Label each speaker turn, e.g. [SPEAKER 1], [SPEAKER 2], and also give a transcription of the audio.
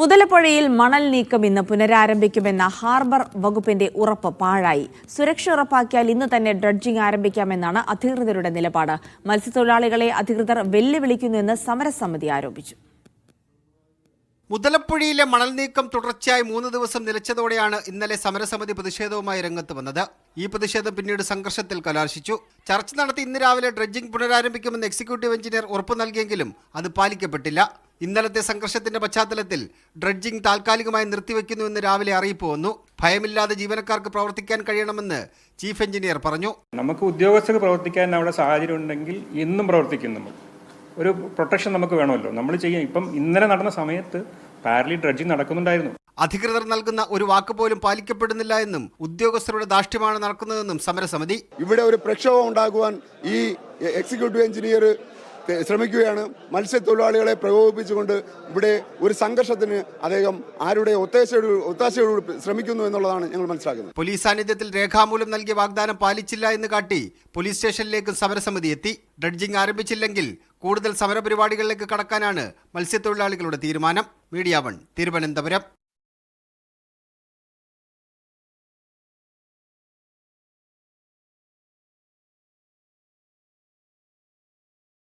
[SPEAKER 1] മുതലപ്പുഴയിൽ മണൽ നീക്കം ഇന്ന് പുനരാരംഭിക്കുമെന്ന ഹാർബർ വകുപ്പിന്റെ ഉറപ്പ് പാഴായി. സുരക്ഷ ഉറപ്പാക്കിയാൽ ഇന്ന് തന്നെ ഡ്രഡ്ജിംഗ് ആരംഭിക്കാമെന്നാണ് അധികൃതരുടെ നിലപാട്. മത്സ്യത്തൊഴിലാളികളെ അധികൃതർ വെല്ലുവിളിക്കുന്നുവെന്ന് സമരസമിതി ആരോപിച്ചു.
[SPEAKER 2] മുതലപ്പുഴയിലെ മണൽ നീക്കം തുടർച്ചയായി മൂന്ന് ദിവസം നിലച്ചതോടെയാണ് ഇന്നലെ സമരസമിതി പ്രതിഷേധവുമായി രംഗത്ത് വന്നത്. ഈ പ്രതിഷേധം പിന്നീട് സംഘർഷത്തിൽ കലാശിച്ചു. ചർച്ച നടത്തി ഇന്ന് രാവിലെ ഡ്രഡ്ജിംഗ് പുനരാരംഭിക്കുമെന്ന് എക്സിക്യൂട്ടീവ് എഞ്ചിനീയർ ഉറപ്പു നൽകിയെങ്കിലും അത് പാലിക്കപ്പെട്ടില്ല. ഇന്നലത്തെ സംഘർഷത്തിന്റെ പശ്ചാത്തലത്തിൽ ഡ്രഡ്ജിംഗ് താൽക്കാലികമായി നിർത്തിവെക്കുന്നുവെന്ന് രാവിലെ അറിയിപ്പ് വന്നു. ഭയമില്ലാതെ ജീവനക്കാർക്ക് പ്രവർത്തിക്കാൻ കഴിയണമെന്ന് ചീഫ് എഞ്ചിനീയർ പറഞ്ഞു.
[SPEAKER 3] നമുക്ക് ഉദ്യോഗസ്ഥർക്ക് പ്രവർത്തിക്കാൻ അവിടെ സാഹചര്യം ഉണ്ടെങ്കിൽ എന്നും പ്രവർത്തിക്കും നമ്മൾ. ഒരു പ്രൊട്ടക്ഷൻ നമുക്ക് വേണമല്ലോ. നമ്മൾ ചെയ്യാം. ഇപ്പം ഇന്നലെ നടന്ന സമയത്ത് പാരലി ഡ്രഡ്ജിംഗ് നടക്കുന്നുണ്ടായിരുന്നു.
[SPEAKER 2] അധികൃതർ നൽകുന്ന ഒരു വാക്ക് പോലും പാലിക്കപ്പെടുന്നില്ല എന്നും ഉദ്യോഗസ്ഥരുടെ ദാഷ്ട്യമാണ് നടക്കുന്നതെന്നും സമരസമിതി.
[SPEAKER 4] ഇവിടെ ഒരു പ്രക്ഷോഭം ഉണ്ടാകുവാൻ ഈ എക്സിക്യൂട്ടീവ് എഞ്ചിനീയർ ശ്രമിക്കുകയാണ്. മത്സ്യത്തൊഴിലാളികളെ പ്രകോപിപ്പിച്ചുകൊണ്ട് ഇവിടെ ഒരു സംഘർഷത്തിന് അദ്ദേഹം ആരുടെ ഒത്താശയോട് ശ്രമിക്കുന്നു എന്നുള്ളതാണ് ഞങ്ങൾ മനസ്സിലാക്കുന്നത്.
[SPEAKER 2] പോലീസ് സാന്നിധ്യത്തിൽ രേഖാമൂലം നൽകിയ വാഗ്ദാനം പാലിച്ചില്ല എന്ന് കാട്ടി പോലീസ് സ്റ്റേഷനിലേക്ക് സമരസമിതി എത്തി. ഡ്രഡ്ജിംഗ് ആരംഭിച്ചില്ലെങ്കിൽ കൂടുതൽ സമരപരിപാടികളിലേക്ക് കടക്കാനാണ് മത്സ്യത്തൊഴിലാളികളുടെ തീരുമാനം. Media One Thiruvananthapuram.